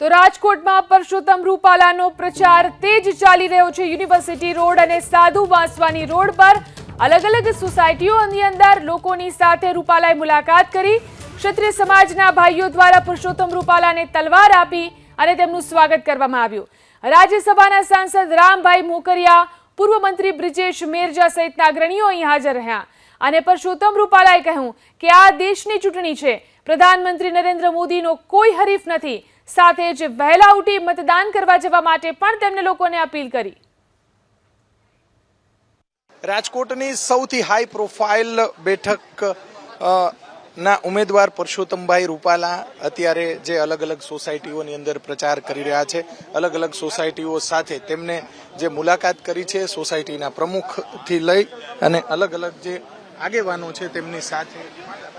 તો રાજકોટમાં પરસોત્તમ રૂપાલાનો પ્રચાર તેજ ચાલી રહ્યો છે. યુનિવર્સિટી રોડ અને સાધુ વાંસવાની રોડ પર અલગ અલગ સોસાયટીઓની અંદર લોકોની સાથે રૂપાલાએ મુલાકાત કરી. ક્ષત્રિય સમાજના ભાઈઓ દ્વારા પુરુષોત્તમ રૂપાલાને તલવાર આપી અને તેમનું સ્વાગત કરવામાં આવ્યું. રાજ્યસભાના સાંસદ રામભાઈ મોકરિયા, પૂર્વ મંત્રી બ્રિજેશ મેરજા સહિતના અગ્રણીઓ અહીં હાજર રહ્યા. અને પરસોત્તમ રૂપાલાએ કહ્યું કે આ દેશની ચૂંટણી છે. પ્રધાનમંત્રી નરેન્દ્ર મોદીનો કોઈ હરીફ નથી. સાથે જ વહેલા ઉઠી મતદાન કરવા જવા માટે પણ તેમણે લોકોને અપીલ કરી. રાજકોટની સૌથી હાઈ પ્રોફાઇલ બેઠક ના ઉમેદવાર પરસોત્તમભાઈ રૂપાલા અત્યારે જે અલગ અલગ સોસાયટીઓની અંદર પ્રચાર કરી રહ્યા છે, અલગ અલગ સોસાયટીઓ સાથે તેમને જે મુલાકાત કરી છે સોસાયટીના પ્રમુખથી લઈ અને અલગ અલગ જે આગેવાનો છે તેમની સાથે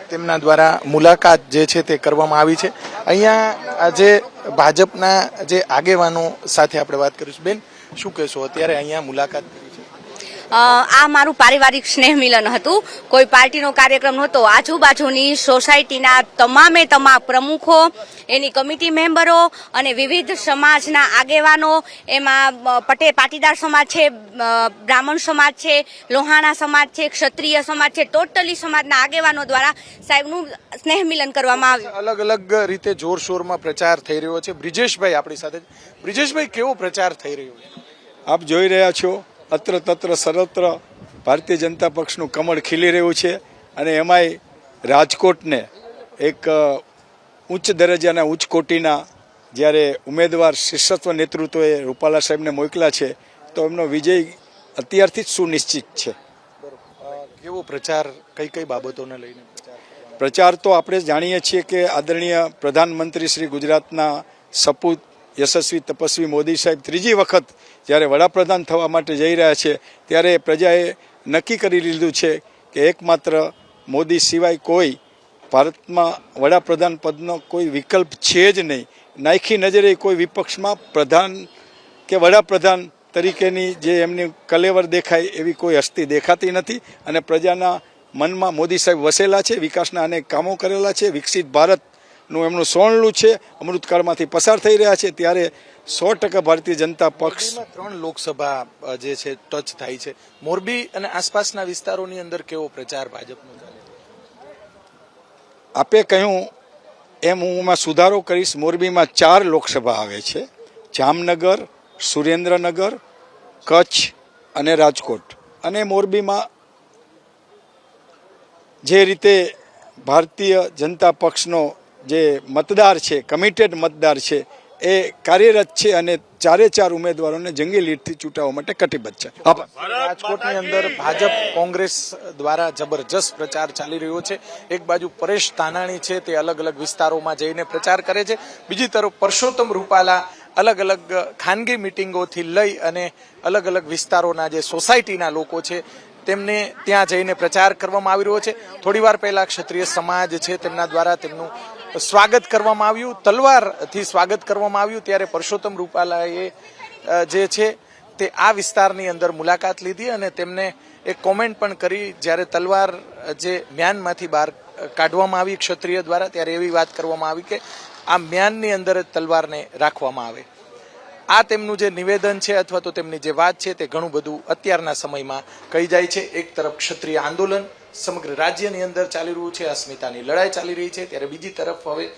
તેમના દ્વારા મુલાકાત જે છે તે કરવામાં આવી છે. અહીંયા આજે ભાજપના જે આગેવાનો સાથે આપણે વાત કરીશું. બેન, શું કહેશો? અત્યારે અહીંયા મુલાકાત આ મારું પારિવારિક સ્નેહ મિલન હતું. કોઈ પાર્ટીનો કાર્યક્રમ નહોતો. આજુબાજુની સોસાયટીના તમામે તમામ પ્રમુખો એની કમિટી મેમ્બરો અને વિવિધ સમાજના આગેવાનો એમાં પટેલ પાટીદાર સમાજ છે બ્રાહ્મણ સમાજ છે લોહાણા સમાજ છે ક્ષત્રિય સમાજ છે ટોટલી સમાજના આગેવાનો દ્વારા સાહેબનું સ્નેહ મિલન કરવામાં આવ્યું. અલગ અલગ રીતે જોરશોરમાં પ્રચાર થઈ રહ્યો છે. બ્રિજેશભાઈ આપણી સાથે બ્રિજેશભાઈ કેવો પ્રચાર થઈ રહ્યો છે? આપ જોઈ રહ્યા છો અત્ર તત્ર સર્વત્ર ભારતીય જનતા પક્ષનું કમળ ખીલી રહ્યું છે અને એમાંય રાજકોટને એક ઉચ્ચ દરજ્જાના ઉચ્ચ કોટીના જ્યારે ઉમેદવાર શિષ્યત્વ નેતૃત્વએ રૂપાલા સાહેબને મોકલ્યા છે તો એમનો વિજય અત્યારથી જ સુનિશ્ચિત છે. કેવો પ્રચાર કઈ કઈ બાબતોને લઈને પ્રચાર તો આપણે જાણીએ છીએ કે આદરણીય પ્રધાનમંત્રી શ્રી ગુજરાતના સપૂત યશસ્વી તપસ્વી મોદી સાહેબ ત્રીજી વખત જ્યારે વડાપ્રધાન થવા માટે જઈ રહ્યા છે, ત્યારે પ્રજાએ નક્કી કરી લીધું છે કે એકમાત્ર મોદી સિવાય કોઈ ભારતમાં વડાપ્રધાન પદનો કોઈ વિકલ્પ છે જ નહીં. નાખી નજરે કોઈ વિપક્ષમાં પ્રધાન કે વડાપ્રધાન તરીકેની જે એમની કલેવર દેખાય એવી કોઈ હસ્તી દેખાતી નથી અને પ્રજાના મનમાં મોદી સાહેબ વસેલા છે, વિકાસના અનેક કામો કરેલા છે, વિકસિત ભારતનું એમનું સોનલું છે. અમૃતકાળમાંથી પસાર થઈ રહ્યા છે. ત્યારે સો ટકા ભારતીય જનતા પક્ષ ત્રણ લોકસભા જે છે ટચ થાય છે. મોરબી અને આસપાસના વિસ્તારોની અંદર કેવો પ્રચાર ભાજપનો આપે કહ્યું એમ હું એમાં સુધારો કરીશ. મોરબીમાં ચાર લોકસભા આવે છે. જામનગર સુરેન્દ્રનગર કચ્છ અને રાજકોટ. અને મોરબીમાં જે રીતે ભારતીય જનતા પક્ષનો જે મતદાર છે કમિટેડ મતદાર છે એ કાર્યરત છે અને ચારે ચાર ઉમેદવારોને જંગી લીડથી ચૂંટાવવા માટે કટિબદ્ધ છે. રાજકોટની અંદર ભાજપ કોંગ્રેસ દ્વારા જબરજસ્ત પ્રચાર ચાલી રહ્યો છે. એક બાજુ પરેશ તાનાણી છે તે અલગ અલગ વિસ્તારોમાં જઈને પ્રચાર કરે છે. બીજી તરફ પરસોત્તમ રૂપાલા અલગ અલગ ખાનગી મિટિંગોથી લઈ અને અલગ અલગ વિસ્તારોના જે સોસાયટીના લોકો છે તેમને ત્યાં જઈને પ્રચાર કરવામાં આવી રહ્યો છે. થોડી વાર પહેલા ક્ષત્રિય સમાજ છે તેમના દ્વારા તેમનું સ્વાગત કરવામાં આવ્યું, તલવારથી સ્વાગત કરવામાં આવ્યું, ત્યારે પરસોત્તમ રૂપાલાએ જે છે તે આ વિસ્તારની અંદર મુલાકાત લીધી અને તેમને એક કોમેન્ટ પણ કરી, જ્યારે તલવાર જે મ્યાનમાંથી બહાર કાઢવામાં આવી ક્ષત્રિય દ્વારા, ત્યારે એવી વાત કરવામાં આવી કે આ મ્યાનની અંદર તલવારને રાખવામાં આવે. આ તેમનું જે નિવેદન છે અથવા તો તેમની જે વાત છે તે ઘણું બધું અત્યારના સમયમાં કહી જાય છે. એક તરફ ક્ષત્રિય આંદોલન સમગ્ર રાજ્યની અંદર ચાલી રહ્યું છે. અસ્મિતાની લડાઈ ચાલી રહી છે. ત્યારે બીજી તરફ હવે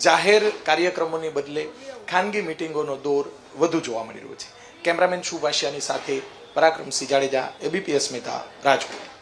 જાહેર કાર્યક્રમોની બદલે ખાનગી મિટિંગોનો દોર વધુ જોવા મળી રહ્યો છે. કેમેરામેન શુભાશિયાની સાથે પરાક્રમસિંહ જાડેજા, એબીપી અસ્મિતા, રાજકોટ.